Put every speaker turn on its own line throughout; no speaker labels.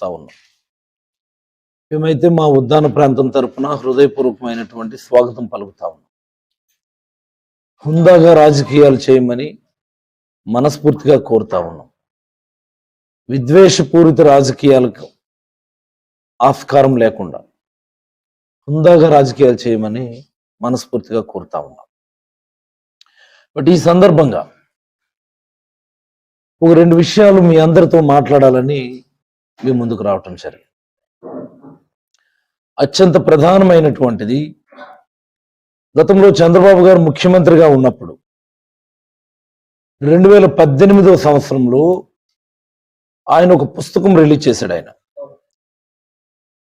చూస్తా ఉన్నాం. మేమైతే మా ఉద్దాన ప్రాంతం తరపున హృదయపూర్వకమైనటువంటి స్వాగతం పలుకుతా ఉన్నాం. హుందాగా రాజకీయాలు చేయమని మనస్ఫూర్తిగా కోరుతా ఉన్నాం. విద్వేషపూరిత రాజకీయాలకు ఆస్కారం లేకుండా హుందాగా రాజకీయాలు చేయమని మనస్ఫూర్తిగా కోరుతా ఉన్నాం. బట్ ఈ సందర్భంగా ఒక రెండు విషయాలు మీ అందరితో మాట్లాడాలని ఇవి ముందుకు రావటం జరిగింది. అత్యంత ప్రధానమైనటువంటిది గతంలో చంద్రబాబు గారు ముఖ్యమంత్రిగా ఉన్నప్పుడు రెండు వేల పద్దెనిమిదవ సంవత్సరంలో ఆయన ఒక పుస్తకం రిలీజ్ చేశాడు ఆయన.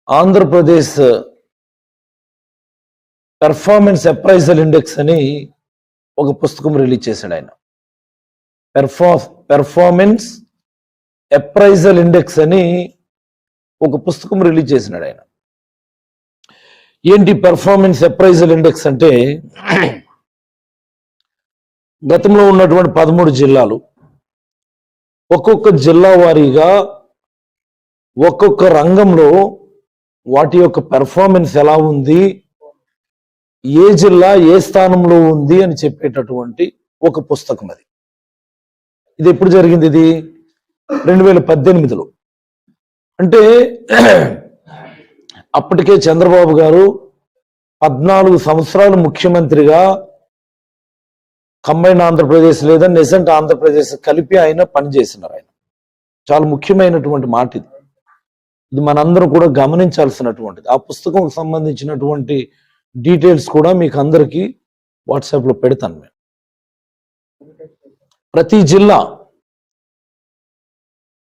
ఆంధ్రప్రదేశ్ పెర్ఫార్మెన్స్ అప్రైజల్ ఇండెక్స్ అని ఒక పుస్తకం రిలీజ్ చేశాడు ఆయన. పెర్ఫా పెర్ఫార్మెన్స్ అప్రైజల్ ఇండెక్స్ అని ఒక పుస్తకం రిలీజ్ చేసినాడు ఆయన. ఏంటి పెర్ఫార్మెన్స్ అప్రైజల్ ఇండెక్స్ అంటే గతంలో ఉన్నటువంటి పదమూడు జిల్లాలు ఒక్కొక్క జిల్లా వారీగా ఒక్కొక్క రంగంలో వాటి యొక్క పెర్ఫార్మెన్స్ ఎలా ఉంది ఏ జిల్లా ఏ స్థానంలో ఉంది అని చెప్పేటటువంటి ఒక పుస్తకం అది. ఇది ఎప్పుడు జరిగింది ఇది? రెండు వేల పద్దెనిమిదిలో. అంటే అప్పటికే చంద్రబాబు గారు పద్నాలుగు సంవత్సరాలు ముఖ్యమంత్రిగా కంబైన్ ఆంధ్రప్రదేశ్ లేదా నెసెంట్ ఆంధ్రప్రదేశ్ కలిపి ఆయన పనిచేసినారు ఆయన. చాలా ముఖ్యమైనటువంటి మాట ఇది. ఇది మనందరం కూడా గమనించాల్సినటువంటిది. ఆ పుస్తకం సంబంధించినటువంటి డీటెయిల్స్ కూడా మీకు అందరికీ వాట్సాప్లో పెడతాను మేము ప్రతి జిల్లా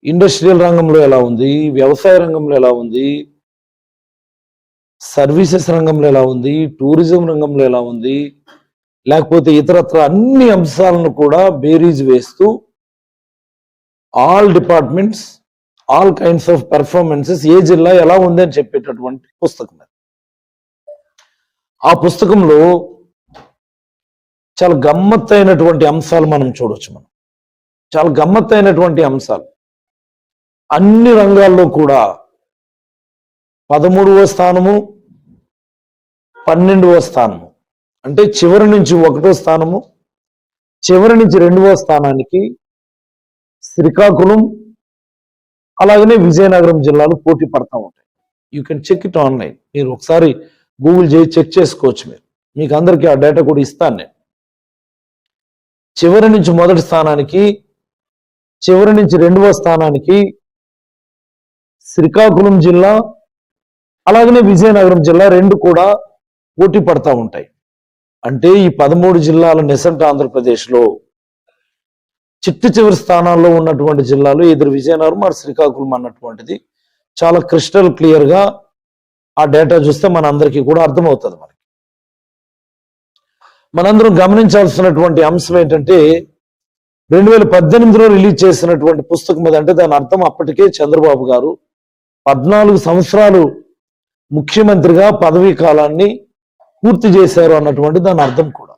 ఇండస్ట్రియల్ రంగంలో ఎలా ఉంది? వ్యవసాయ రంగంలో ఎలా ఉంది? సర్వీసెస్ రంగంలో ఎలా ఉంది? టూరిజం రంగంలో ఎలా ఉంది? లేకపోతే ఇతరత్ర అన్ని అంశాలను కూడా బేరీజ్ వేస్తూ all departments all kinds of performances ఏ జిల్లా ఎలా ఉంది అని చెప్పేటటువంటి పుస్తకం ఆ పుస్తకంలో చాలా గమ్మత్తైనటువంటి అంశాలు మనం చూడవచ్చు మనం. చాలా గమ్మత్తైనటువంటి అంశాలు. అన్ని రంగాల్లో కూడా పదమూడవ స్థానము పన్నెండవ స్థానము. అంటే చివరి నుంచి ఒకటో స్థానము చివరి నుంచి రెండవ స్థానానికి శ్రీకాకుళం అలాగనే విజయనగరం జిల్లాలు పోటీ పడతా ఉంటాయి. You can check it online మీరు ఒకసారి గూగుల్ చేసి చెక్ చేసుకోవచ్చు మీరు. మీకు అందరికీ ఆ డేటా కూడా ఇస్తాను నేను. చివరి నుంచి మొదటి స్థానానికి చివరి నుంచి రెండవ స్థానానికి శ్రీకాకుళం జిల్లా అలాగనే విజయనగరం జిల్లా రెండు కూడా పోటీ పడతా ఉంటాయి. అంటే ఈ పదమూడు జిల్లాల నిసంట ఆంధ్రప్రదేశ్లో చిట్టు చివరి స్థానాల్లో ఉన్నటువంటి జిల్లాలు ఎదురు విజయనగరం మరి శ్రీకాకుళం అన్నటువంటిది. చాలా క్రిస్టల్ క్లియర్గా ఆ డేటా చూస్తే మన అందరికీ కూడా అర్థమవుతుంది మనకి. మనందరం గమనించాల్సినటువంటి అంశం ఏంటంటే రెండు వేల పద్దెనిమిదిలో రిలీజ్ చేసినటువంటి పుస్తకం మీద అంటే దాని అర్థం అప్పటికే చంద్రబాబు గారు పద్నాలుగు సంవత్సరాలు ముఖ్యమంత్రిగా పదవీ కాలాన్ని పూర్తి చేశారు అన్నటువంటి దాని అర్థం కూడా.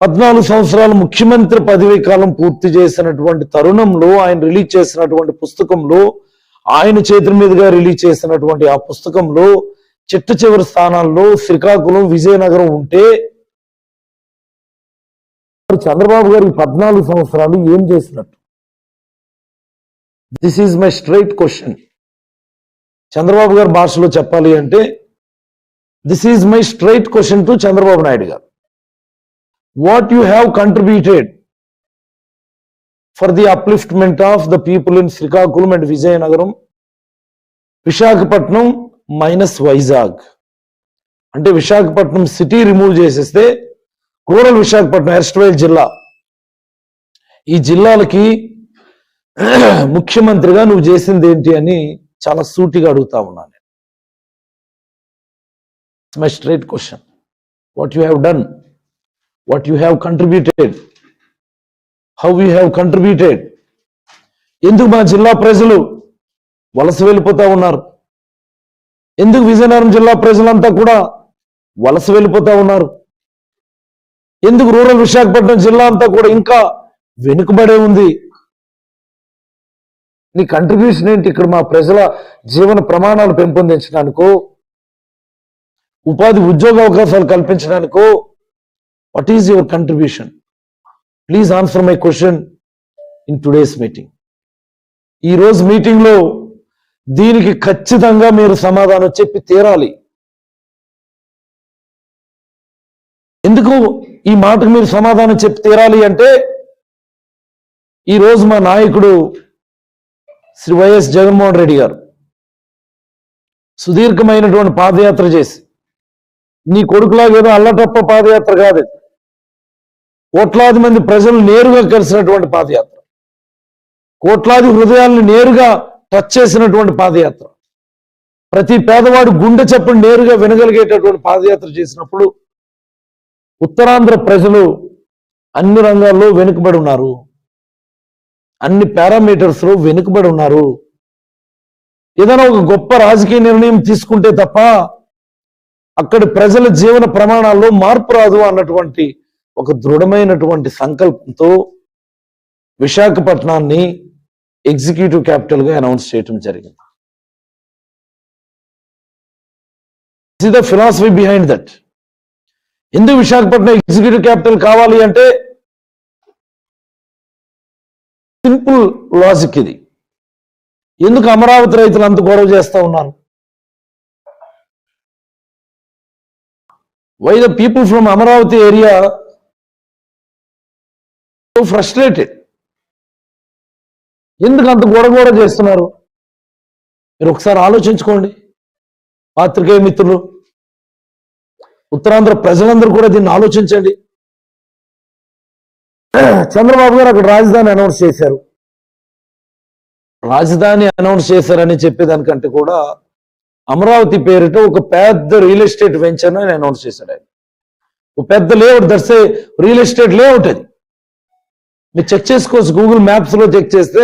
పద్నాలుగు సంవత్సరాలు ముఖ్యమంత్రి పదవీ కాలం పూర్తి చేసినటువంటి తరుణంలో ఆయన రిలీజ్ చేసినటువంటి పుస్తకంలో ఆయన చేతుల మీదుగా రిలీజ్ చేసినటువంటి ఆ పుస్తకంలో చిట్ట చివరి స్థానాల్లో శ్రీకాకుళం విజయనగరం ఉంటే చంద్రబాబు గారికి పద్నాలుగు సంవత్సరాలు ఏం చేసినట్టు? This is my straight question Chandrababu గారి భాషలో చెప్పాలి అంటే this is my straight question to Chandrababu Naidu గారు. What you have contributed for the upliftment of the people in Srikakulam and Vizianagaram Visakhapatnam minus Vizag. అంటే Visakhapatnam city remove చేసేస్తే rural Visakhapatnam erstwhile జిల్లా. ఈ జిల్లాలకి ముఖ్యమంత్రిగా నువ్వు చేసింది ఏంటి అని చాలా సూటిగా అడుగుతా ఉన్నాను my straight question what you have done what you have contributed how you have contributed ఎందుకు మా జిల్లా ప్రజలు వలస వెళ్ళిపోతా ఉన్నారు? ఎందుకు విజయనగరం జిల్లా ప్రజలంతా కూడా వలస వెళ్ళిపోతా ఉన్నారు? ఎందుకు రూరల్ విశాఖపట్నం జిల్లా అంతా కూడా ఇంకా వెనుకబడే ఉంది? నీ కంట్రిబ్యూషన్ ఏంటి? ఇక్కడ మా ప్రజల జీవన ప్రమాణాలు పెంపొందించడానికో ఉపాధి ఉద్యోగ అవకాశాలు కల్పించడానికో what is your contribution please answer my question in today's meeting ఈ రోజు మీటింగ్లో దీనికి ఖచ్చితంగా మీరు సమాధానం చెప్పి తీరాలి. ఎందుకు ఈ మాటకు మీరు సమాధానం చెప్పి తీరాలి అంటే ఈ రోజు మా నాయకుడు శ్రీ వైఎస్ జగన్మోహన్ రెడ్డి గారు సుదీర్ఘమైనటువంటి పాదయాత్ర చేసి నీ కొడుకులాగేదో అల్లటప్ప పాదయాత్ర కాదు కోట్లాది మంది ప్రజలు నేరుగా కలిసినటువంటి పాదయాత్ర. కోట్లాది హృదయాలను నేరుగా టచ్ చేసినటువంటి పాదయాత్ర. ప్రతి పేదవాడు గుండె చప్పుడు నేరుగా వినగలిగేటటువంటి పాదయాత్ర చేసినప్పుడు ఉత్తరాంధ్ర ప్రజలు అన్ని రంగాల్లో వెనుకబడి ఉన్నారు. అన్ని పారామీటర్స్లో వెనుకబడి ఉన్నారు. ఏదైనా ఒక గొప్ప రాజకీయ నిర్ణయం తీసుకుంటే తప్ప అక్కడి ప్రజల జీవన ప్రమాణాల్లో మార్పు రాదు అన్నటువంటి ఒక దృఢమైనటువంటి సంకల్పంతో విశాఖపట్నాన్ని ఎగ్జిక్యూటివ్ క్యాపిటల్గా అనౌన్స్ చేయటం జరిగింది. ద ఫిలాసఫీ బిహైండ్ దట్ ఎందుకు విశాఖపట్నం ఎగ్జిక్యూటివ్ క్యాపిటల్ కావాలి అంటే సింపుల్ లాజిక్ ఇది. ఎందుకు అమరావతి రైతులు అంత గొడవ చేస్తా ఉన్నారు? Why the people from Amaravati area frustrated ఎందుకు అంత గొడవ చేస్తున్నారు? మీరు ఒకసారి ఆలోచించుకోండి. పాత్రికేయ మిత్రులు ఉత్తరాంధ్ర ప్రజలందరూ కూడా దీన్ని ఆలోచించండి. చంద్రబాబు గారు అక్కడ రాజధాని అనౌన్స్ చేశారు. రాజధాని అనౌన్స్ చేశారని చెప్పేదానికంటే కూడా అమరావతి పేరిట ఒక పెద్ద రియల్ ఎస్టేట్ వెంచర్ అని అనౌన్స్ చేశాడు ఆయన. ఒక పెద్ద layout that's real estate layout అది. మీరు చెక్ చేసుకోవచ్చు గూగుల్ మ్యాప్స్లో చెక్ చేస్తే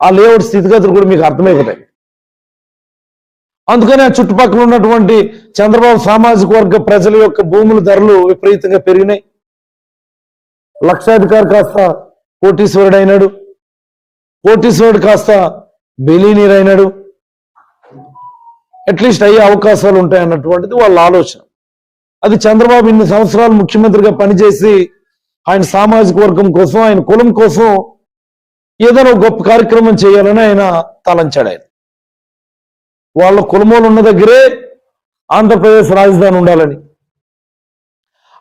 ఆ లేఅవుట్ స్థితిగతులు కూడా మీకు అర్థమైపోతాయి అందుకని ఆ చుట్టుపక్కల ఉన్నటువంటి చంద్రబాబు సామాజిక వర్గ ప్రజల యొక్క భూముల ధరలు విపరీతంగా పెరిగినాయి. లక్షాధికారి కాస్త కోటీశ్వరుడు అయినాడు కోటీశ్వరుడు కాస్త బిలీనీర్ అయినాడు అట్లీస్ట్ అయ్యే అవకాశాలు ఉంటాయి అన్నటువంటిది వాళ్ళ ఆలోచన. అది చంద్రబాబు ఇన్ని సంవత్సరాలు ముఖ్యమంత్రిగా పనిచేసి ఆయన సామాజిక వర్గం కోసం ఆయన కులం కోసం ఏదైనా గొప్ప కార్యక్రమం చేయాలని ఆయన తలంచాడు ఆయన. వాళ్ళ కులమోలు ఉన్న దగ్గరే ఆంధ్రప్రదేశ్ రాజధాని ఉండాలని.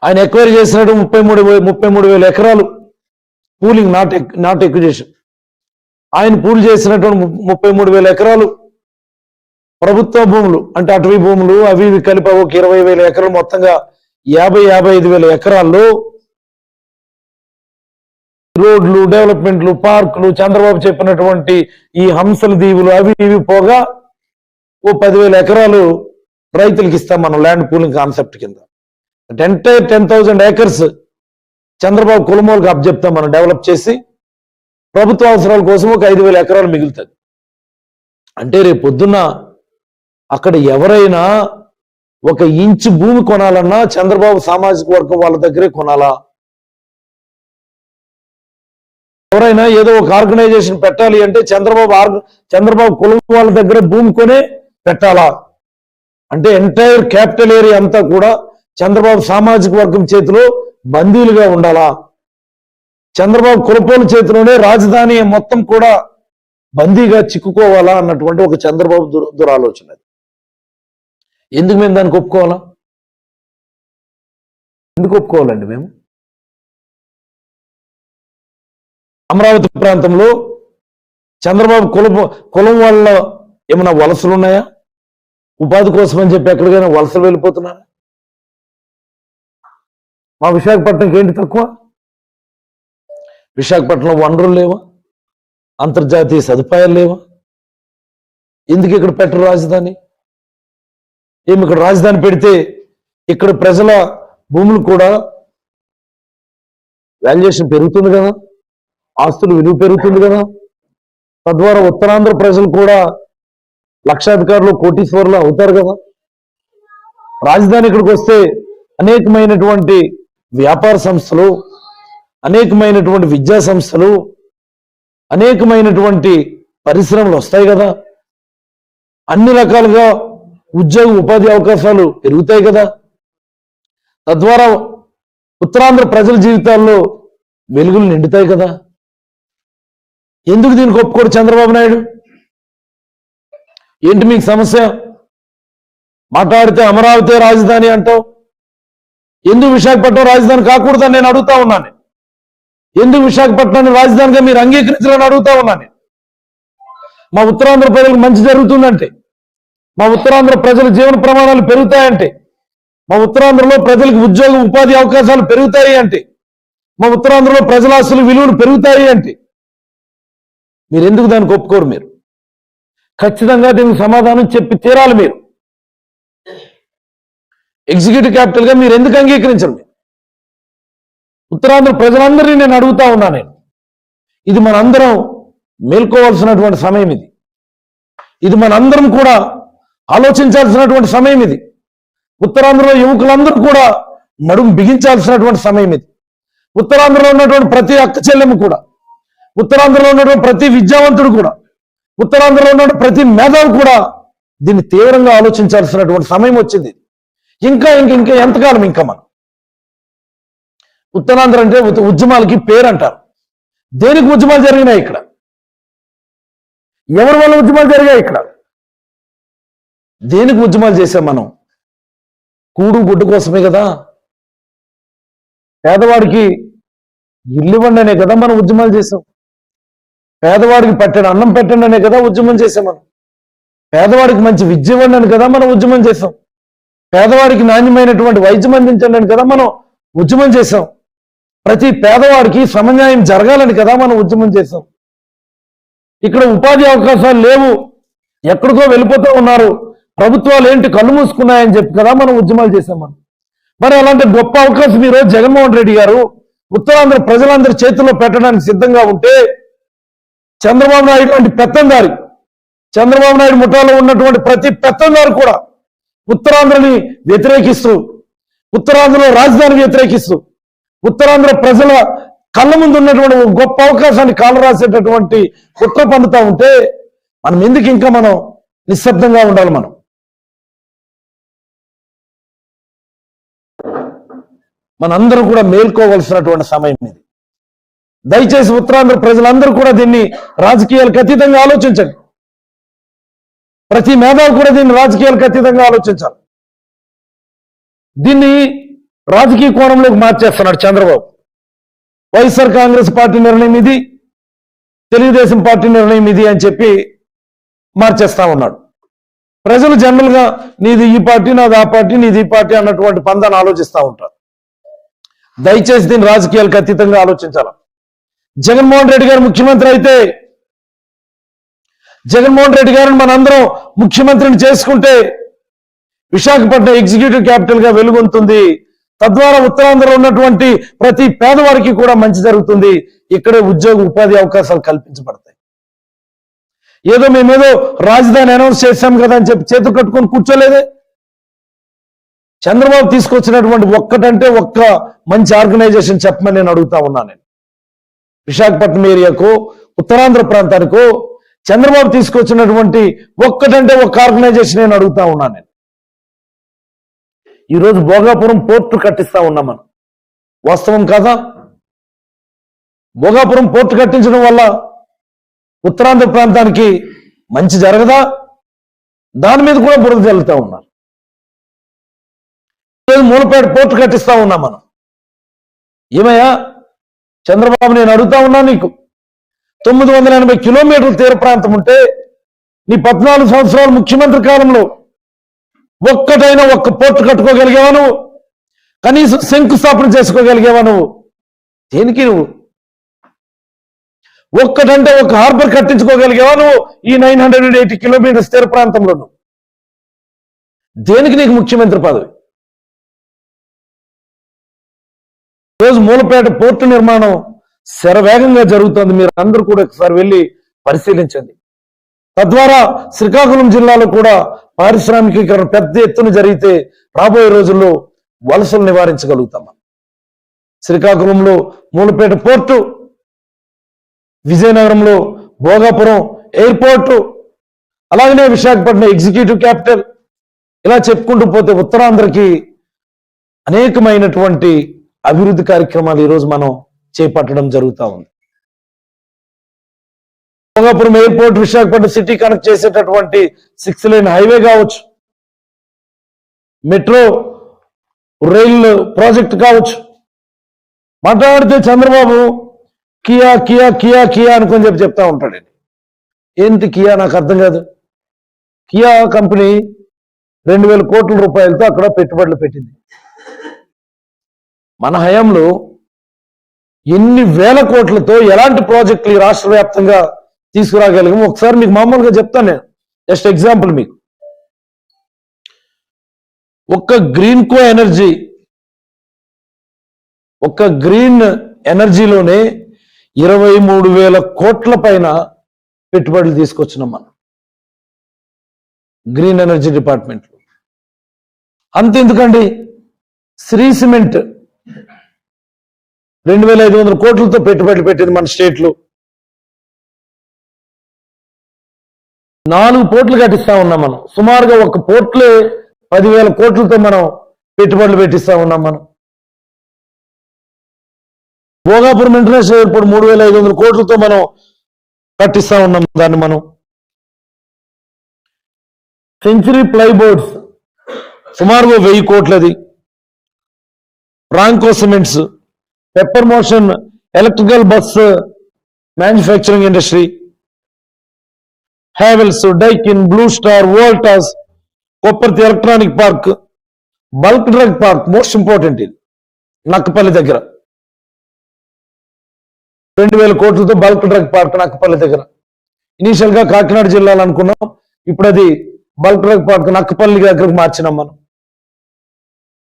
ఆయన ఎక్వైరీ చేసినట్టు ముప్పై మూడు ముప్పై మూడు వేల ఎకరాలు. Pooling not ac- not acquisition ఆయన పూల్ చేసినటువంటి ముప్పై మూడు వేల ఎకరాలు. ప్రభుత్వ భూములు అంటే అటవీ భూములు అవి ఇవి కలిపి ఒక ఇరవై వేల ఎకరాలు మొత్తంగా యాభై యాభై ఐదు వేల ఎకరాల్లో రోడ్లు డెవలప్మెంట్లు పార్కులు చంద్రబాబు చెప్పినటువంటి ఈ హంసల దీవులు అవి ఇవి పోగా ఓ పదివేల ఎకరాలు రైతులకు ఇస్తాం మనం ల్యాండ్ పూలింగ్ కాన్సెప్ట్ కింద. Entire ten thousand acres Chandrababu కులమూలకు అప్పచెప్తాం మనం డెవలప్ చేసి ప్రభుత్వ అవసరాల కోసం ఒక ఐదు వేల ఎకరాలు మిగులుతుంది అంటే రేపు పొద్దున్న అక్కడ ఎవరైనా ఒక ఇంచు భూమి కొనాలన్నా చంద్రబాబు సామాజిక వర్గం వాళ్ళ దగ్గరే కొనాలా? ఎవరైనా ఏదో ఒక ఆర్గనైజేషన్ పెట్టాలి అంటే చంద్రబాబు ఆర్గ- చంద్రబాబు కులం వాళ్ళ దగ్గర భూమి కొనే పెట్టాలా? అంటే ఎంటైర్ క్యాపిటల్ ఏరియా అంతా కూడా చంద్రబాబు సామాజిక వర్గం చేతిలో బందీలుగా ఉండాలా? చంద్రబాబు కులపోల చేతిలోనే రాజధాని మొత్తం కూడా బందీగా చిక్కుకోవాలా అన్నటువంటి ఒక చంద్రబాబు దుర దురాలోచన ఎందుకు మేము దానికి ఒప్పుకోవాలా? ఎందుకు ఒప్పుకోవాలండి మేము? అమరావతి ప్రాంతంలో చంద్రబాబు కులం కులం వల్ల ఏమైనా వలసలు ఉన్నాయా ఉపాధి కోసం అని చెప్పి ఎక్కడికైనా వలసలు వెళ్ళిపోతున్నారా? మా విశాఖపట్నంకి ఏంటి తక్కువ? విశాఖపట్నంలో వనరులు లేవా? అంతర్జాతీయ సదుపాయాలు లేవా? ఎందుకు ఇక్కడ పెట్టరు రాజధాని? ఏమి ఇక్కడ రాజధాని పెడితే ఇక్కడ ప్రజల భూములు కూడా వాల్యుయేషన్ పెరుగుతుంది కదా? ఆస్తులు విలువ పెరుగుతుంది కదా? తద్వారా ఉత్తరాంధ్ర ప్రజలు కూడా లక్షాధికారులు కోటీశ్వరులు అవుతారు కదా? రాజధాని ఇక్కడికి వస్తే అనేకమైనటువంటి వ్యాపార సంస్థలు అనేకమైనటువంటి విద్యా సంస్థలు అనేకమైనటువంటి పరిశ్రమలు వస్తాయి కదా. అన్ని రకాలుగా ఉద్యోగ ఉపాధి అవకాశాలు పెరుగుతాయి కదా. తద్వారా ఉత్తరాంధ్ర ప్రజల జీవితాల్లో వెలుగులు నిండుతాయి కదా. ఎందుకు దీనికి ఒప్పుకోడు చంద్రబాబు నాయుడు? ఏంటి మీకు సమస్య? మాట్లాడితే అమరావతి రాజధాని అంటావు? ఎందుకు విశాఖపట్నం రాజధాని కాకూడదని నేను అడుగుతా ఉన్నాను. ఎందుకు విశాఖపట్నాన్ని రాజధానిగా మీరు అంగీకరించాలని అడుగుతా ఉన్నాను. మా ఉత్తరాంధ్ర ప్రజలకు మంచి జరుగుతుందంటే మా ఉత్తరాంధ్ర ప్రజల జీవన ప్రమాణాలు పెరుగుతాయంటే మా ఉత్తరాంధ్రలో ప్రజలకు ఉద్యోగ ఉపాధి అవకాశాలు పెరుగుతాయి అంటే మా ఉత్తరాంధ్రలో ప్రజల ఆస్తులు విలువలు పెరుగుతాయి అంటే మీరు ఎందుకు దానికి ఒప్పుకోరు మీరు? ఖచ్చితంగా దీనికి సమాధానం చెప్పి తీరాలి మీరు. ఎగ్జిక్యూటివ్ క్యాపిటల్గా మీరు ఎందుకు అంగీకరించరు? మీరు? ఉత్తరాంధ్ర ప్రజలందరినీ నేను అడుగుతా ఉన్నా నేను. ఇది మనందరం మేల్కోవాల్సినటువంటి సమయం ఇది. ఇది మనందరం కూడా ఆలోచించాల్సినటువంటి సమయం ఇది. ఉత్తరాంధ్రలో యువకులందరూ కూడా నడుము బిగించాల్సినటువంటి సమయం ఇది. ఉత్తరాంధ్రలో ఉన్నటువంటి ప్రతి అక్క చెల్లెము కూడా ఉత్తరాంధ్రలో ఉన్నటువంటి ప్రతి విద్యావంతుడు కూడా ఉత్తరాంధ్రలో ఉన్నటువంటి ప్రతి మేధావు కూడా దీన్ని తీవ్రంగా ఆలోచించాల్సినటువంటి సమయం వచ్చింది. ఇంకా ఇంక ఇంకా ఎంతకాలం ఇంకా మనం? ఉత్తరాంధ్ర అంటే ఉద్యమాలకి పేరు అంటారు దేనికి ఉద్యమాలు జరిగినాయి ఇక్కడ? ఎవరి వల్ల ఉద్యమాలు జరిగాయి ఇక్కడ? దేనికి ఉద్యమాలు చేసాం మనం? కూడు గుడ్డు కోసమే కదా? పేదవాడికి ఇల్లు ఇవ్వండినే కదా మనం ఉద్యమాలు చేసాం పేదవాడికి పట్టిన అన్నం పెట్టండి అనే కదా ఉద్యమం చేసాం మనం. పేదవాడికి మంచి విద్య ఇవ్వండి అని కదా మనం ఉద్యమం చేసాం పేదవాడికి నాణ్యమైనటువంటి వైద్యం అందించండి అని కదా మనం ఉద్యమం చేసాం ప్రతి పేదవాడికి సమన్యాయం జరగాలని కదా మనం ఉద్యమం చేసాం ఇక్కడ ఉపాధి అవకాశాలు లేవు. ఎక్కడికో వెళ్ళిపోతూ ఉన్నారు. ప్రభుత్వాలు ఏంటి కళ్ళు మూసుకున్నాయని చెప్పి కదా మనం ఉద్యమాలు చేసాం మనం. మరి అలాంటి గొప్ప అవకాశం ఈరోజు జగన్మోహన్ రెడ్డి గారు ఉత్తరాంధ్ర ప్రజలందరి చేతుల్లో పెట్టడానికి సిద్ధంగా ఉంటే చంద్రబాబు నాయుడు వంటి పెత్తందారి చంద్రబాబు నాయుడు ముఠాలో ఉన్నటువంటి ప్రతి పెత్తందారు కూడా ఉత్తరాంధ్రని వ్యతిరేకిస్తూ ఉత్తరాంధ్రలో రాజధాని వ్యతిరేకిస్తూ ఉత్తరాంధ్ర ప్రజల కళ్ళ ముందు ఉన్నటువంటి గొప్ప అవకాశాన్ని కాలరాసేటటువంటి కుట్ర పండుతా ఉంటే మనం ఎందుకు ఇంకా మనం నిశ్శబ్దంగా ఉండాలి మనం? మనందరూ కూడా మేల్కోవలసినటువంటి సమయం ఇది. దయచేసి ఉత్తరాంధ్ర ప్రజలందరూ కూడా దీన్ని రాజకీయాలకు అతీతంగా ఆలోచించండి. ప్రతి మేధావి కూడా దీన్ని రాజకీయాలకు అతీతంగా ఆలోచించాలి. దీన్ని రాజకీయ కోణంలోకి మార్చేస్తున్నాడు చంద్రబాబు. వైఎస్ఆర్ కాంగ్రెస్ పార్టీ నిర్ణయం ఇది తెలుగుదేశం పార్టీ నిర్ణయం ఇది అని చెప్పి మార్చేస్తా ఉన్నాడు. ప్రజలు జనరల్గా నీది ఈ పార్టీ నాది ఆ పార్టీ నీది ఈ పార్టీ అన్నటువంటి పందాన్ని ఆలోచిస్తూ ఉంటారు. దయచేసి దీన్ని రాజకీయాలకు అతీతంగా ఆలోచించాలి. జగన్మోహన్ రెడ్డి గారు ముఖ్యమంత్రి అయితే జగన్మోహన్ రెడ్డి గారిని మనందరం ముఖ్యమంత్రిని చేసుకుంటే విశాఖపట్నం ఎగ్జిక్యూటివ్ క్యాపిటల్గా వెలుగొందుతుంది తద్వారా ఉత్తరాంధ్రలో ఉన్నటువంటి ప్రతి పేదవారికి కూడా మంచి జరుగుతుంది. ఇక్కడే ఉద్యోగ ఉపాధి అవకాశాలు కల్పించబడతాయి. ఏదో మేమేదో రాజధాని అనౌన్స్ చేశాం కదా అని చెప్పి చేతులు కట్టుకొని కూర్చోలేదే. చంద్రబాబు తీసుకొచ్చినటువంటి ఒక్కటంటే ఒక్క మంచి ఆర్గనైజేషన్ చెప్పమని నేను అడుగుతా ఉన్నాను నేను. విశాఖపట్నం ఏరియాకు ఉత్తరాంధ్ర ప్రాంతానికో చంద్రబాబు తీసుకొచ్చినటువంటి ఒక్కటంటే ఒక్క ఆర్గనైజేషన్ నేను అడుగుతా ఉన్నాను నేను. ఈరోజు భోగాపురం పోర్టు కట్టిస్తా ఉన్నాం మనం. వాస్తవం కాదా? భోగాపురం పోర్టు కట్టించడం వల్ల ఉత్తరాంధ్ర ప్రాంతానికి మంచి జరగదా? దాని మీద కూడా బురద జల్లుతా ఉన్నారు. మూలపేట పోర్టు కట్టిస్తా ఉన్నాం మనం. ఏమయ్యా? చంద్రబాబు నేను అడుగుతా ఉన్నా నీకు. తొమ్మిది వందల ఎనభై కిలోమీటర్ల తీర ప్రాంతం ఉంటే నీ పద్నాలుగు సంవత్సరాలు ముఖ్యమంత్రి కాలంలో ఒక్కటైనా ఒక్క పోర్టు కట్టుకోగలిగావా నువ్వు? కనీసం శంకుస్థాపన చేసుకోగలిగావా నువ్వు? దేనికి నువ్వు? ఒక్కటంటే ఒక హార్బర్ కట్టించుకోగలిగావా నువ్వు ఈ nine hundred and eighty kilometres తీర ప్రాంతంలో నువ్వు దేనికి నీకు ముఖ్యమంత్రి పదవి? రోజు మూలపేట పోర్టు నిర్మాణం శరవేగంగా జరుగుతుంది. మీరు అందరూ కూడా ఒకసారి వెళ్ళి పరిశీలించండి. తద్వారా శ్రీకాకుళం జిల్లాలో కూడా పారిశ్రామికీకరణ పెద్ద ఎత్తున జరిగితే రాబోయే రోజుల్లో వలసలు నివారించగలుగుతాం మనం. శ్రీకాకుళంలో మూలపేట పోర్టు విజయనగరంలో భోగాపురం ఎయిర్పోర్టు అలాగనే విశాఖపట్నం ఎగ్జిక్యూటివ్ క్యాపిటల్. ఇలా చెప్పుకుంటూ పోతే ఉత్తరాంధ్రకి అనేకమైనటువంటి అభివృద్ధి కార్యక్రమాలు ఈరోజు మనం చేపట్టడం జరుగుతూ ఉంది. Bhogapuram airport Visakhapatnam city connect చేసేటటువంటి సిక్స్ లైన్ హైవే కావచ్చు. మెట్రో రైల్ ప్రాజెక్ట్ కావచ్చు. మాట్లాడితే Chandrababu Kia Kia Kia Kia అనుకుని చెప్పి చెప్తా ఉంటాడండి ఏంటి కియా? నాకు అర్థం కాదు. కియా కంపెనీ రెండు వేల కోట్ల రూపాయలతో అక్కడ పెట్టుబడులు పెట్టింది. మన హయాంలో ఎన్ని వేల కోట్లతో ఎలాంటి ప్రాజెక్టులు ఈ రాష్ట్ర వ్యాప్తంగా తీసుకురాగలిగాము ఒకసారి మీకు మామూలుగా చెప్తాను నేను. జస్ట్ ఎగ్జాంపుల్ మీకు. ఒక్క గ్రీన్ కో ఎనర్జీ ఒక్క గ్రీన్ ఎనర్జీలోనే ఇరవై మూడు వేల కోట్ల పైన పెట్టుబడులు తీసుకొచ్చినాం మనం. గ్రీన్ ఎనర్జీ డిపార్ట్మెంట్లో అంతెందుకండి? శ్రీ సిమెంట్ రెండు వేల ఐదు వందల కోట్లతో పెట్టుబడులు పెట్టింది మన స్టేట్లో. నాలుగు పోర్ట్లు కట్టిస్తా ఉన్నాం మనం. సుమారుగా ఒక పోర్ట్లే పదివేల కోట్లతో మనం పెట్టుబడులు పెట్టిస్తా ఉన్నాం మనం. భోగాపురం ఇంటర్నేషనల్ ఎయిర్పోర్ట్ మూడు వేల ఐదు వందల కోట్లతో మనం కట్టిస్తా ఉన్నాం దాన్ని మనం. Century plyboards. సుమారుగా వెయ్యి కోట్లది. Ramco cements. Pepper motion electrical bus manufacturing industry Havells Daikin Blue Star Voltas Kopparthi electronic park bulk drug park most important ఇది నక్కపల్లి దగ్గర. రెండు వేల కోట్లతో బల్క్ డ్రగ్ పార్క్ నక్కపల్లి దగ్గర. ఇనీషియల్గా కాకినాడ జిల్లాలో అనుకున్నాం. ఇప్పుడు అది బల్క్ డ్రగ్ పార్క్ నక్కపల్లి దగ్గరకు మార్చినాం మనం.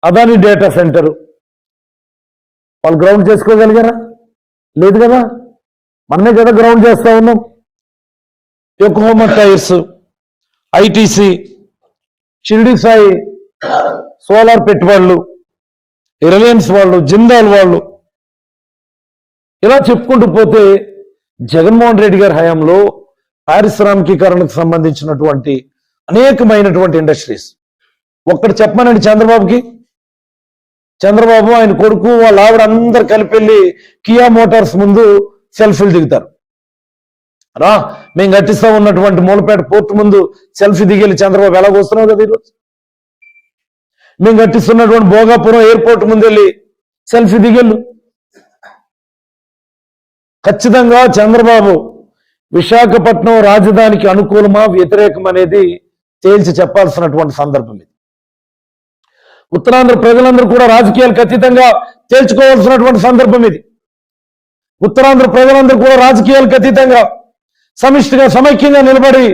అదాని డేటా సెంటర్ వాళ్ళు గ్రౌండ్ చేసుకోగలిగారా? లేదు కదా? మనమే కదా గ్రౌండ్ చేస్తా ఉన్నాం. Yokohama tyres ITC Shirdi Sai solar పెట్టుబడులు రిలయన్స్ వాళ్ళు జిందాల్ వాళ్ళు ఇలా చెప్పుకుంటూ పోతే జగన్మోహన్ రెడ్డి గారి హయాంలో పారిశ్రామికీకరణకు సంబంధించినటువంటి అనేకమైనటువంటి ఇండస్ట్రీస్. ఒక్కటి చెప్పమనండి చంద్రబాబుకి. చంద్రబాబు ఆయన కొడుకు వాళ్ళ ఆవిడ అందరు కలిపి వెళ్ళి కియా మోటార్స్ ముందు సెల్ఫీలు దిగుతారు. రా మేము కట్టిస్తా ఉన్నటువంటి మూలపేట పోర్ట్ ముందు సెల్ఫీ దిగేళ్ళి చంద్రబాబు ఎలా వస్తున్నావు కదా ఈరోజు? మేము కట్టిస్తున్నటువంటి భోగాపురం ఎయిర్పోర్ట్ ముందు వెళ్ళి సెల్ఫీ దిగెళ్ళు ఖచ్చితంగా చంద్రబాబు విశాఖపట్నం రాజధానికి అనుకూలమా వ్యతిరేకం అనేది తేల్చి చెప్పాల్సినటువంటి సందర్భం ఇది. ఉత్తరాంధ్ర ప్రజలందరూ కూడా రాజకీయాలు ఖచ్చితంగా తేల్చుకోవాల్సినటువంటి సందర్భం ఇది. ఉత్తరాంధ్ర ప్రజలందరూ కూడా రాజకీయాలకు అతీతంగా సమిష్టిగా సమైక్యంగా నిలబడి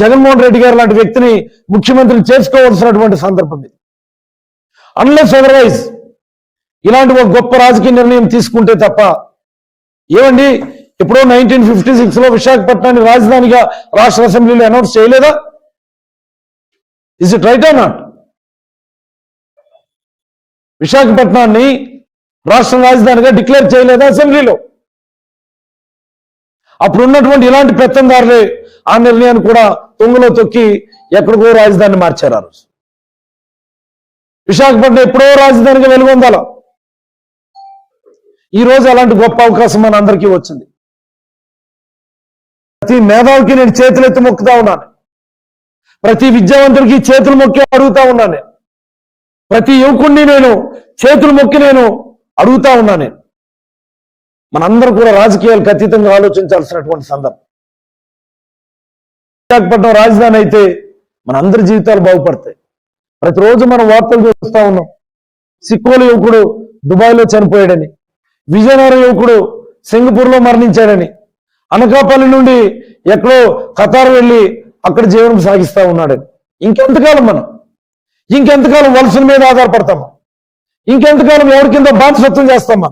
జగన్మోహన్ రెడ్డి గారు లాంటి వ్యక్తిని ముఖ్యమంత్రి చేసుకోవాల్సినటువంటి సందర్భం ఇది. అన్లెస్ అదర్వైజ్ ఇలాంటి ఒక గొప్ప రాజకీయ నిర్ణయం తీసుకుంటే తప్ప ఏమండి ఎప్పుడో నైన్టీన్ ఫిఫ్టీ సిక్స్లో విశాఖపట్నాన్ని రాజధానిగా రాష్ట్ర అసెంబ్లీలో అనౌన్స్ చేయలేదా? Is it right or not విశాఖపట్నాన్ని రాష్ట్ర రాజధానిగా డిక్లేర్ చేయలేదు అసెంబ్లీలో? అప్పుడు ఉన్నటువంటి ఇలాంటి పెత్తందారులే ఆ నిర్ణయాన్ని కూడా తొంగులో తొక్కి ఎక్కడికో రాజధాని మార్చారు ఆ రోజు. విశాఖపట్నం ఎప్పుడో రాజధానిగా వెలుగొందాల? ఈరోజు రోజు అలాంటి గొప్ప అవకాశం మన అందరికీ వచ్చింది. ప్రతి మేధావికి నేను చేతులు ఎత్తి మొక్కుతా ఉన్నాను. ప్రతి విద్యావంతుడికి చేతులు మొక్కి అడుగుతా ఉన్నాను నేను. ప్రతి యువకుడిని నేను చేతులు మొక్కి నేను అడుగుతా ఉన్నాను నేను. మనందరం కూడా రాజకీయాలకు అతీతంగా ఆలోచించాల్సినటువంటి సందర్భం. విశాఖపట్నం రాజధాని అయితే మన అందరి జీవితాలు బాగుపడతాయి. ప్రతిరోజు మనం వార్తలు చూస్తా ఉన్నాం. సిక్కోలు యువకుడు దుబాయ్లో చనిపోయాడని విజయనగరం యువకుడు సింగపూర్లో మరణించాడని అనకాపల్లి నుండి ఎక్కడో ఖతార్ వెళ్ళి అక్కడ జీవనం సాగిస్తూ ఉన్నాడని. ఇంకెంతకాలం మనం? ఇంకెంతకాలం వలసల మీద ఆధారపడతామా ఇంకెంతకాలం ఎవరి కింద బాధ్యత్వం చేస్తామా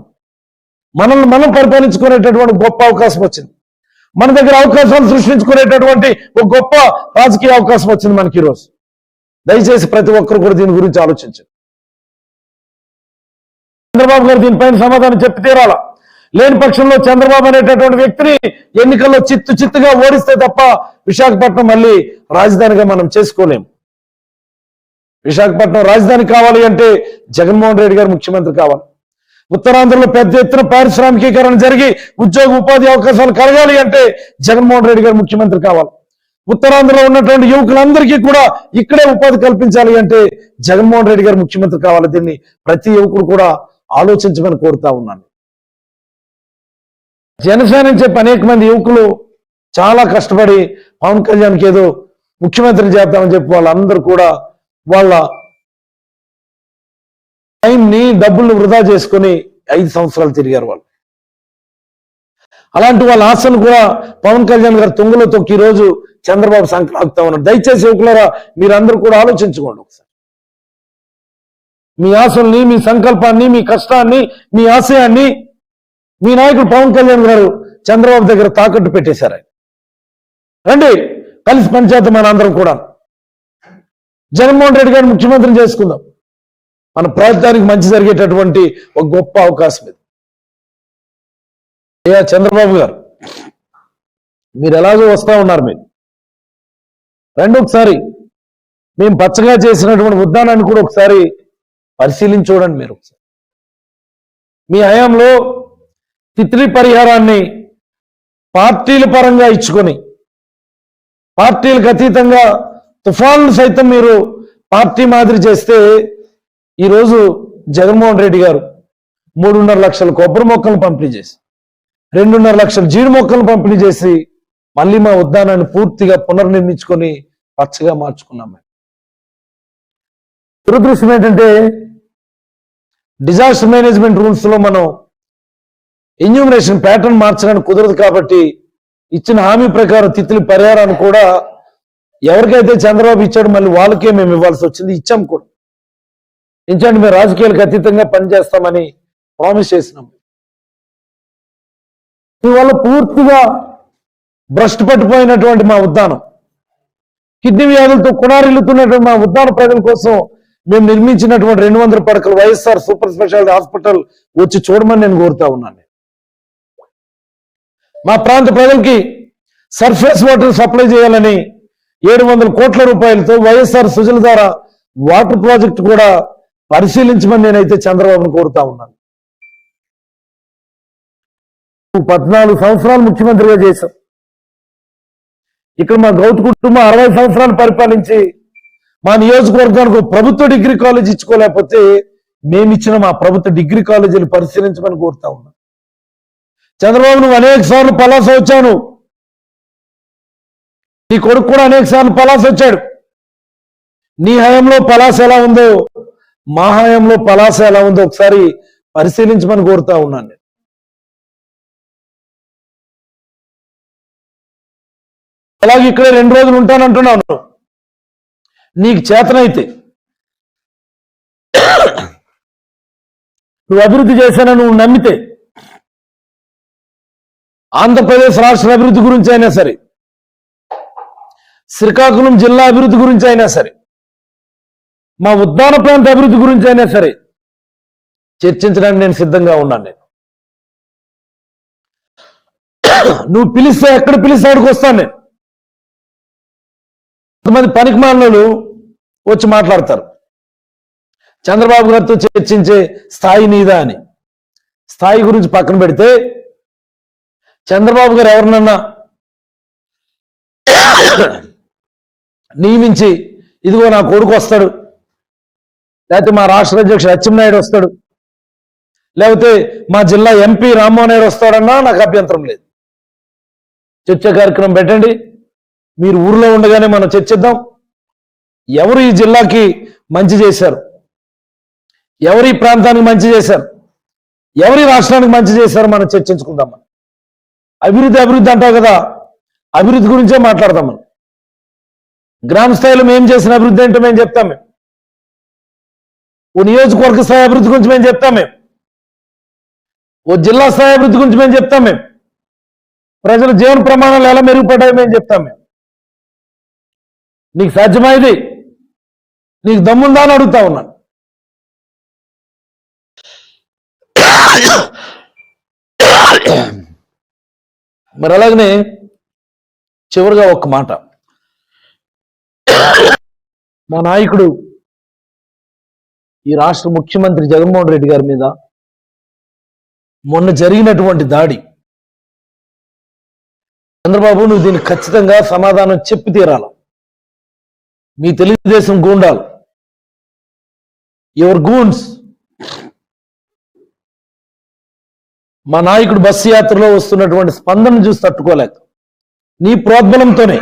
మనల్ని మనం పరిపాలించుకునేటటువంటి గొప్ప అవకాశం వచ్చింది. మన దగ్గర అవకాశాలు సృష్టించుకునేటటువంటి ఒక గొప్ప రాజకీయ అవకాశం వచ్చింది మనకి ఈరోజు. దయచేసి ప్రతి ఒక్కరు కూడా దీని గురించి ఆలోచించండి. చంద్రబాబు గారు దీనిపైన సమాధానం చెప్పి తీరాల? లేని పక్షంలో చంద్రబాబు అనేటటువంటి వ్యక్తిని ఎన్నికల్లో చిత్తు చిత్తుగా ఓడిస్తే తప్ప విశాఖపట్నం మళ్ళీ రాజధానిగా మనం చేసుకోలేం. విశాఖపట్నం రాజధాని కావాలి అంటే జగన్మోహన్ రెడ్డి గారు ముఖ్యమంత్రి కావాలి. ఉత్తరాంధ్రలో పెద్ద ఎత్తున పారిశ్రామికీకరణ జరిగి ఉద్యోగ ఉపాధి అవకాశాలు కలగాలి అంటే జగన్మోహన్ రెడ్డి గారు ముఖ్యమంత్రి కావాలి. ఉత్తరాంధ్రలో ఉన్నటువంటి యువకులందరికీ కూడా ఇక్కడే ఉపాధి కల్పించాలి అంటే జగన్మోహన్ రెడ్డి గారు ముఖ్యమంత్రి కావాలి. దీన్ని ప్రతి యువకుడు కూడా ఆలోచించమని కోరుతా ఉన్నాను. జనసేన అని చెప్పి అనేక మంది యువకులు చాలా కష్టపడి పవన్ కళ్యాణ్కి ఏదో ముఖ్యమంత్రి చేద్దామని చెప్పి వాళ్ళందరూ కూడా వాళ్ళ టైంని డబ్బులు వృధా చేసుకొని ఐదు సంవత్సరాలు తిరిగారు వాళ్ళు. అలాంటి వాళ్ళ ఆశను కూడా పవన్ కళ్యాణ్ గారు తొంగులో తొక్కి రోజు చంద్రబాబు సంక్రాంతా ఉన్నారు. దయచేసి యువకులరా మీరందరూ కూడా ఆలోచించుకోండి ఒకసారి. మీ ఆశల్ని మీ సంకల్పాన్ని మీ కష్టాన్ని మీ ఆశయాన్ని మీ నాయకుడు పవన్ కళ్యాణ్ గారు చంద్రబాబు దగ్గర తాకట్టు పెట్టేశారు రండి కలిసి పనిచేద్దాం మన అందరం కూడా. జగన్మోహన్ రెడ్డి గారిని ముఖ్యమంత్రిని చేసుకుందాం. మన ప్రాంతానికి మంచి జరిగేటటువంటి ఒక గొప్ప అవకాశం ఇది. అయ్యా చంద్రబాబు గారు మీరు ఎలాగో వస్తా ఉన్నారు మీరు. రండి ఒకసారి మేము పచ్చగా చేసినటువంటి ఉద్దానాన్ని కూడా ఒకసారి పరిశీలించి చూడండి మీరు ఒకసారి. మీ హయాంలో తిత్లీ పరిహారాన్ని పార్టీల పరంగా ఇచ్చుకొని పార్టీలకు అతీతంగా తుఫాన్లు సైతం మీరు పార్టీ మాదిరి చేస్తే ఈరోజు జగన్మోహన్ రెడ్డి గారు మూడున్నర లక్షల కొబ్బరి మొక్కలను పంపిణీ చేసి రెండున్నర లక్షల జీడి మొక్కలను పంపిణీ చేసి మళ్ళీ మా ఉద్యానాన్ని పూర్తిగా పునర్నిర్మించుకొని పచ్చగా మార్చుకున్నాం మేము. దురదృష్టం ఏంటంటే డిజాస్టర్ మేనేజ్మెంట్ రూల్స్లో మనం ఎన్యూమినేషన్ ప్యాటర్న్ మార్చడానికి కుదరదు కాబట్టి ఇచ్చిన హామీ ప్రకారం తిత్తుల పరిహారాన్ని కూడా ఎవరికైతే చంద్రబాబు ఇచ్చాడు మళ్ళీ వాళ్ళకే మేము ఇవ్వాల్సి వచ్చింది. ఇచ్చాం కూడా. ఇంచండి మేము రాజకీయాలకు అతీతంగా పనిచేస్తామని ప్రామిస్ చేసినాం. ఇవాళ పూర్తిగా భ్రష్టు పట్టిపోయినటువంటి మా ఉద్దానం. కిడ్నీ వ్యాధులతో కుణారిల్లుతున్నటువంటి మా ఉద్దాన ప్రజల కోసం మేము నిర్మించినటువంటి రెండు వందల పడకలు వైఎస్ఆర్ సూపర్ స్పెషాలిటీ హాస్పిటల్ వచ్చి చూడమని నేను కోరుతా ఉన్నాను. మా ప్రాంత ప్రజలకి సర్ఫేస్ వాటర్ సప్లై చేయాలని ఏడు వందల కోట్ల రూపాయలతో వైఎస్ఆర్ సుజల ద్వారా వాటర్ ప్రాజెక్ట్ కూడా పరిశీలించమని నేనైతే చంద్రబాబును కోరుతా ఉన్నాను. పద్నాలుగు సంవత్సరాలు ముఖ్యమంత్రిగా చేశాం. ఇక్కడ మా గౌత కుటుంబం అరవై సంవత్సరాలు పరిపాలించి మా నియోజకవర్గానికి ప్రభుత్వ డిగ్రీ కాలేజ్ ఇచ్చుకోలేకపోతే మేమిచ్చిన మా ప్రభుత్వ డిగ్రీ కాలేజీలు పరిశీలించమని కోరుతా ఉన్నాం. చంద్రబాబు నువ్వు అనేక సార్లు పలాస వచ్చాను. నీ కొడుకు కూడా అనేక సార్లు పలాస వచ్చాడు. నీ హయాంలో పలాస ఎలా ఉందో మా హయాంలో పలాస ఎలా ఉందో ఒకసారి పరిశీలించమని కోరుతా ఉన్నాను నేను. అలాగే ఇక్కడే రెండు రోజులు ఉంటానంటున్నాను నీకు చేతనైతే. నువ్వు అభివృద్ధి చేశానని నువ్వు నమ్మితే ఆంధ్రప్రదేశ్ రాష్ట్ర అభివృద్ధి గురించి అయినా సరే శ్రీకాకుళం జిల్లా అభివృద్ధి గురించి అయినా సరే మా ఉద్దాన ప్రాంత అభివృద్ధి గురించి అయినా సరే చర్చించడానికి నేను సిద్ధంగా ఉన్నాను నేను. నువ్వు పిలిస్తే ఎక్కడ పిలిస్తే అక్కడికి వస్తాను నేను. కొంతమంది పనికి మాలినోళ్ళు వచ్చి మాట్లాడతారు. చంద్రబాబు గారితో చర్చించే స్థాయి నీదా అని. స్థాయి గురించి పక్కన పెడితే చంద్రబాబు గారు ఎవరినన్నా నియమించి ఇదిగో నా కొడుకు వస్తాడు. లేకపోతే మా రాష్ట్ర అధ్యక్షుడు అచ్చెన్నాయుడు వస్తాడు. లేకపోతే మా జిల్లా ఎంపీ రామ్మోహన్ నాయుడు వస్తాడన్నా నాకు అభ్యంతరం లేదు. చర్చ కార్యక్రమం పెట్టండి. మీరు ఊర్లో ఉండగానే మనం చర్చిద్దాం. ఎవరు ఈ జిల్లాకి మంచి చేశారు? ఎవరు ఈ ప్రాంతానికి మంచి చేశారు? ఎవరి రాష్ట్రానికి మంచి చేశారు మనం చర్చించుకుందాం అభివృద్ధి అభివృద్ధి అంటావు కదా. అభివృద్ధి గురించే మాట్లాడదాం మనం. గ్రామ స్థాయిలో మేము చేసిన అభివృద్ధి ఏంటో మేము చెప్తాం మేము. ఓ నియోజకవర్గ స్థాయి అభివృద్ధి గురించి మేము చెప్తాం మేము. ఓ జిల్లా స్థాయి అభివృద్ధి గురించి మేము చెప్తాం మేము. ప్రజల జీవన ప్రమాణాలు ఎలా మెరుగుపడ్డాయో మేము చెప్తాం మేము. నీకు సాధ్యమైంది? నీకు దమ్ముందా అని అడుగుతా ఉన్నాను మరి అలాగనే చివరిగా ఒక మాట. మా నాయకుడు ఈ రాష్ట్ర ముఖ్యమంత్రి జగన్మోహన్ రెడ్డి గారి మీద మొన్న జరిగినటువంటి దాడి. చంద్రబాబు నువ్వు దీనికి ఖచ్చితంగా సమాధానం చెప్పి తీరాల. మీ తెలుగుదేశం గూండాలు యువర్ గూన్స్ మా నాయకుడు బస్సు యాత్రలో వస్తున్నటువంటి స్పందన చూసి తట్టుకోలేక నీ ప్రోద్బలంతోనే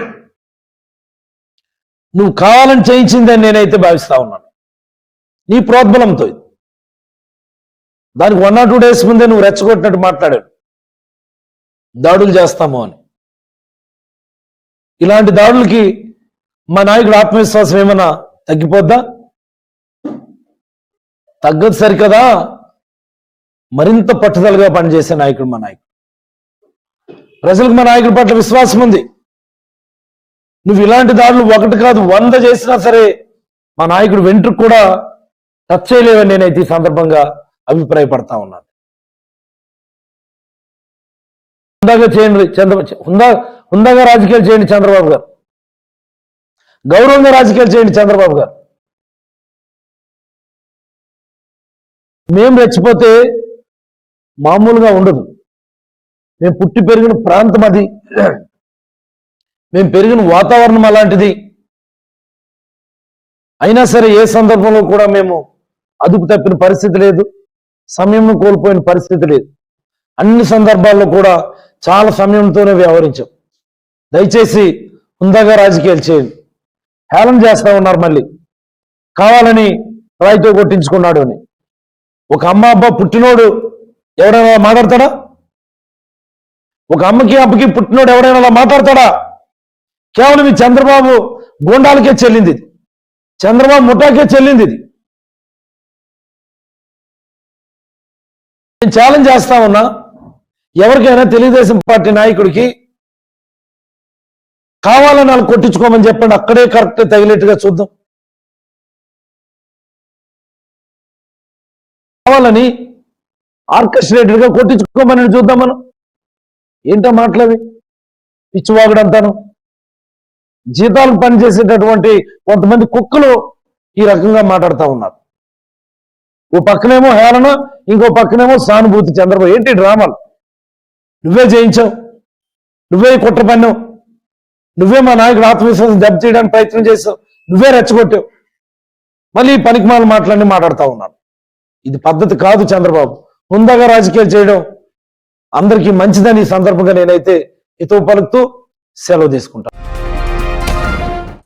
నువ్వు కావాలని చేయించిందని నేనైతే భావిస్తా ఉన్నాను. నీ ప్రోద్బలంతో ఇది. దానికి వన్ ఆర్ టూ డేస్ ముందే నువ్వు రెచ్చగొట్టినట్టు మాట్లాడాడు దాడులు చేస్తాము అని. ఇలాంటి దాడులకి మా నాయకుడు ఆత్మవిశ్వాసం ఏమన్నా తగ్గిపోద్దా? తగ్గదు సరికదా? మరింత పట్టుదలగా పనిచేసే నాయకుడు మా నాయకుడు. ప్రజలకు మా నాయకుడి పట్ల విశ్వాసం ఉంది. నువ్వు ఇలాంటి దాడులు ఒకటి కాదు వంద చేసినా సరే మా నాయకుడు వెంట్రుకు కూడా టచ్ చేయలేవని నేనైతే ఈ సందర్భంగా అభిప్రాయపడతా ఉన్నాను. హుందాగా చేయండి చంద్ర హుందా హుందాగా రాజకీయాలు చేయండి చంద్రబాబు గారు. గౌరవంగా రాజకీయాలు చేయండి చంద్రబాబు గారు. మేము రెచ్చిపోతే మామూలుగా ఉండదు. మేము పుట్టి పెరిగిన ప్రాంతం అది. మేము పెరిగిన వాతావరణం అలాంటిది. అయినా సరే ఏ సందర్భంలో కూడా మేము అదుపు తప్పిన పరిస్థితి లేదు. సమయం కోల్పోయిన పరిస్థితి లేదు. అన్ని సందర్భాల్లో కూడా చాలా సమయంతోనే వ్యవహరించాం. దయచేసి హుందాగా రాజకీయాలు చేయండి. హేళన చేస్తా ఉన్నారు మళ్ళీ. కావాలని రాయితో కొట్టించుకున్నాడు అని. ఒక అమ్మ అబ్బ పుట్టినోడు ఎవడైనా మాట్లాడతాడా? ఒక అమ్మకి అబ్బకి పుట్టినోడు ఎవడైనా అలా మాట్లాడతాడా? కేవలం ఈ చంద్రబాబు గూండాలకే చెల్లింది ఇది. చంద్రబాబు ముఠాకే చెల్లింది ఇది. నేను ఛాలెంజ్ చేస్తా ఉన్నా. ఎవరికైనా తెలుగుదేశం పార్టీ నాయకుడికి కావాలని వాళ్ళు కొట్టించుకోమని చెప్పండి. అక్కడే కరెక్ట్ తగిలేట్టుగా చూద్దాం. కావాలని ఆర్కెస్ట్రేటెడ్గా కొట్టించుకోమని చూద్దాం మనం. ఏంటో మాటలవి పిచ్చివాగుడంతాను జీతాలు పనిచేసేటటువంటి కొంతమంది కుక్కలు ఈ రకంగా మాట్లాడుతూ ఉన్నారు. ఓ పక్కనేమో హేళన ఇంకో పక్కనేమో సానుభూతి చంద్రబాబు. ఏంటి డ్రామాలు? నువ్వే జయించావు. నువ్వే కుట్ర పన్నావు. నువ్వే మా నాయకుడు ఆత్మవిశ్వాసం దెబ్బ చేయడానికి ప్రయత్నం చేసావు. నువ్వే రెచ్చగొట్టావు. మళ్ళీ పనికిమాల మాటలన్నీ మాట్లాడుతూ ఉన్నాడు ఇది పద్ధతి కాదు చంద్రబాబు. హుందాగా రాజకీయాలు చేయడం అందరికీ మంచిదని ఈ సందర్భంగా నేనైతే హితవు పలుకుతూ సెలవు తీసుకుంటాను.